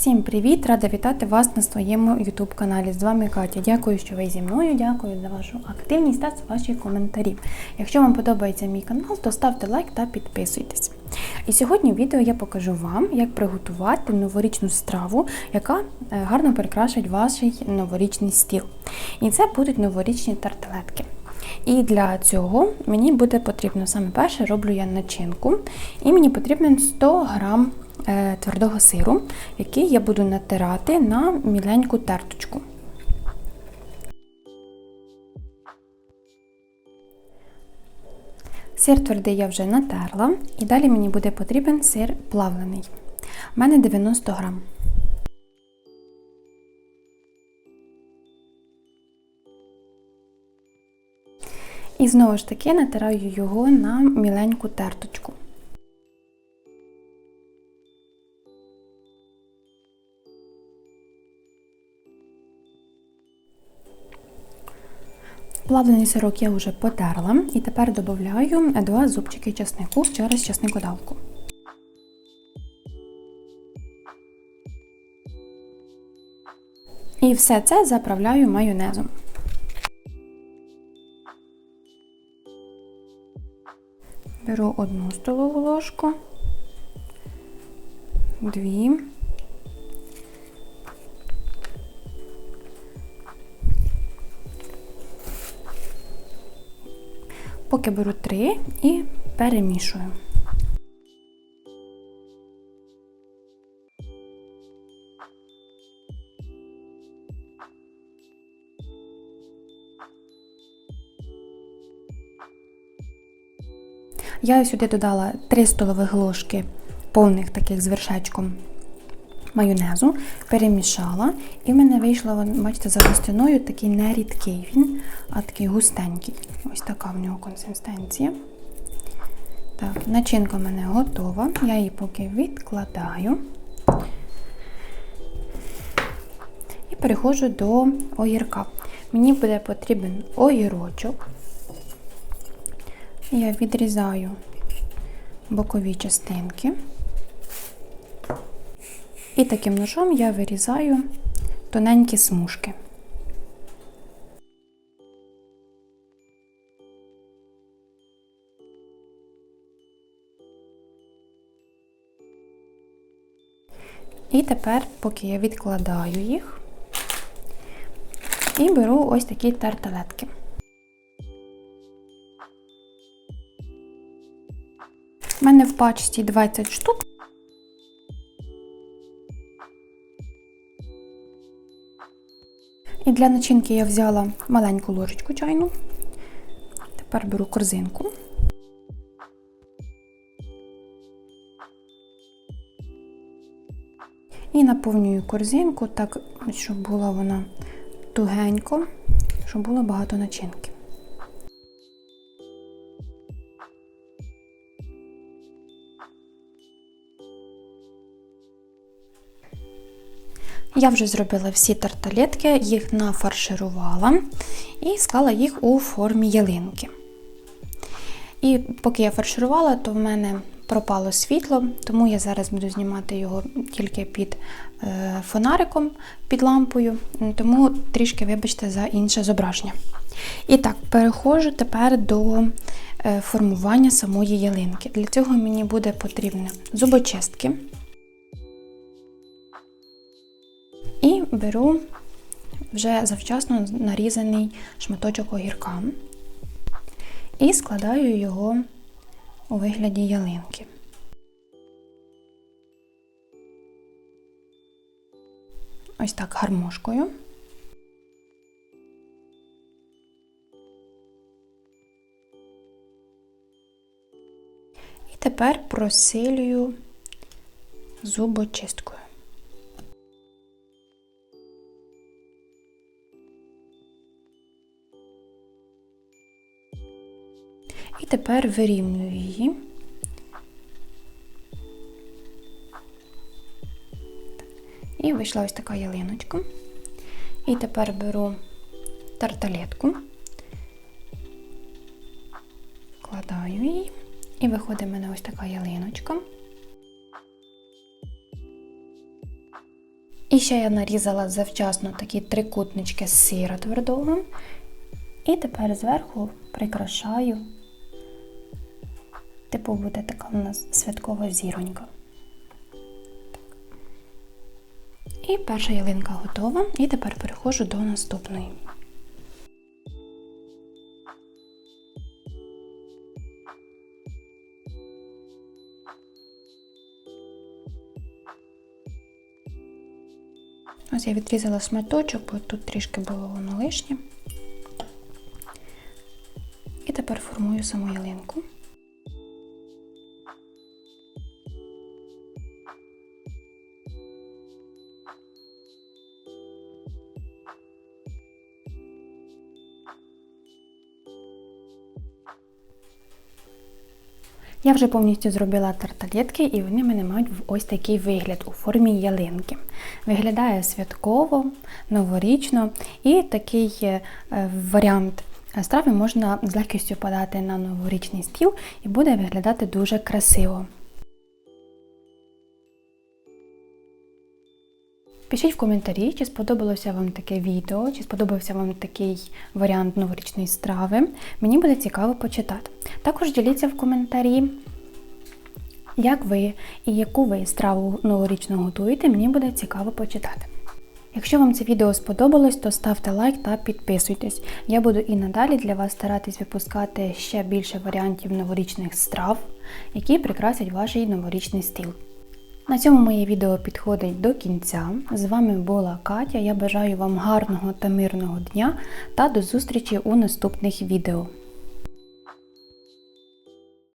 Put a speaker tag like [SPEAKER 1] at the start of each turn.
[SPEAKER 1] Всім привіт! Рада вітати вас на своєму YouTube каналі. З вами Катя. Дякую, що ви зі мною. Дякую за вашу активність та за ваші коментарі. Якщо вам подобається мій канал, то ставте лайк та підписуйтесь. І сьогодні в відео я покажу вам, як приготувати новорічну страву, яка е, гарно прикрашить ваш новорічний стіл. І це будуть новорічні тарталетки. І для цього мені буде потрібно саме перше, роблю я начинку. І мені потрібен 100 грам твердого сиру, який я буду натирати на міленьку терточку. Сир твердий я вже натерла, і далі мені буде потрібен сир плавлений. У мене 90 грам. І знову ж таки натираю його на міленьку терточку. Плавлений сирок я вже потерла і тепер додаю 2 зубчики часнику через часникодавку. І все це заправляю майонезом. Беру одну столову ложку, дві. Поки беру три і перемішую. Я сюди додала 3 столових ложки повних таких з вершечком майонезу, перемішала, і в мене вийшло, бачите, за густиною такий не рідкий він, а такий густенький. Ось така в нього консистенція. Так, начинка в мене готова. Я її поки відкладаю. І переходжу до огірка. Мені буде потрібен огірочок. Я відрізаю бокові частинки. І таким ножом я вирізаю тоненькі смужки. І тепер, поки я відкладаю їх, і беру ось такі тарталетки. У мене в пачці 20 штук. І для начинки я взяла маленьку ложечку чайну. Тепер беру корзинку. І наповнюю корзинку так, щоб була вона тугенько, щоб було багато начинки. Я вже зробила всі тарталетки, їх нафарширувала і склала їх у формі ялинки. І поки я фарширувала, то в мене пропало світло, тому я зараз буду знімати його тільки під е, фонариком, під лампою, тому трішки, вибачте, за інше зображення. І так, переходжу тепер до е, формування самої ялинки. Для цього мені буде потрібно зубочистки. Беру вже завчасно нарізаний шматочок огірка і складаю його у вигляді ялинки. Ось так гармошкою. І тепер просилюю зубочисткою. І тепер вирівнюю її. І вийшла ось така ялиночка. І тепер беру тарталетку, вкладаю її, і виходить в мене ось така ялиночка. І ще я нарізала завчасно такі трикутнички з сира твердого. І тепер зверху прикрашаю. Типу буде така у нас святкова зіронька. І перша ялинка готова. І тепер переходжу до наступної. Ось я відрізала шматочок, бо тут трішки було воно лишнє. І тепер формую саму ялинку. Я вже повністю зробила тарталетки, і вони мене мають в- ось такий вигляд у формі ялинки. Виглядає святково, новорічно, і такий е, е, варіант страви можна з легкістю подати на новорічний стіл і буде виглядати дуже красиво. Пишіть в коментарі, чи сподобалося вам таке відео, чи сподобався вам такий варіант новорічної страви. Мені буде цікаво почитати. Також діліться в коментарі, як ви і яку ви страву новорічну готуєте, мені буде цікаво почитати. Якщо вам це відео сподобалось, то ставте лайк та підписуйтесь. Я буду і надалі для вас старатись випускати ще більше варіантів новорічних страв, які прикрасять ваш новорічний стіл. На цьому моє відео підходить до кінця. З вами була Катя. Я бажаю вам гарного та мирного дня та до зустрічі у наступних відео.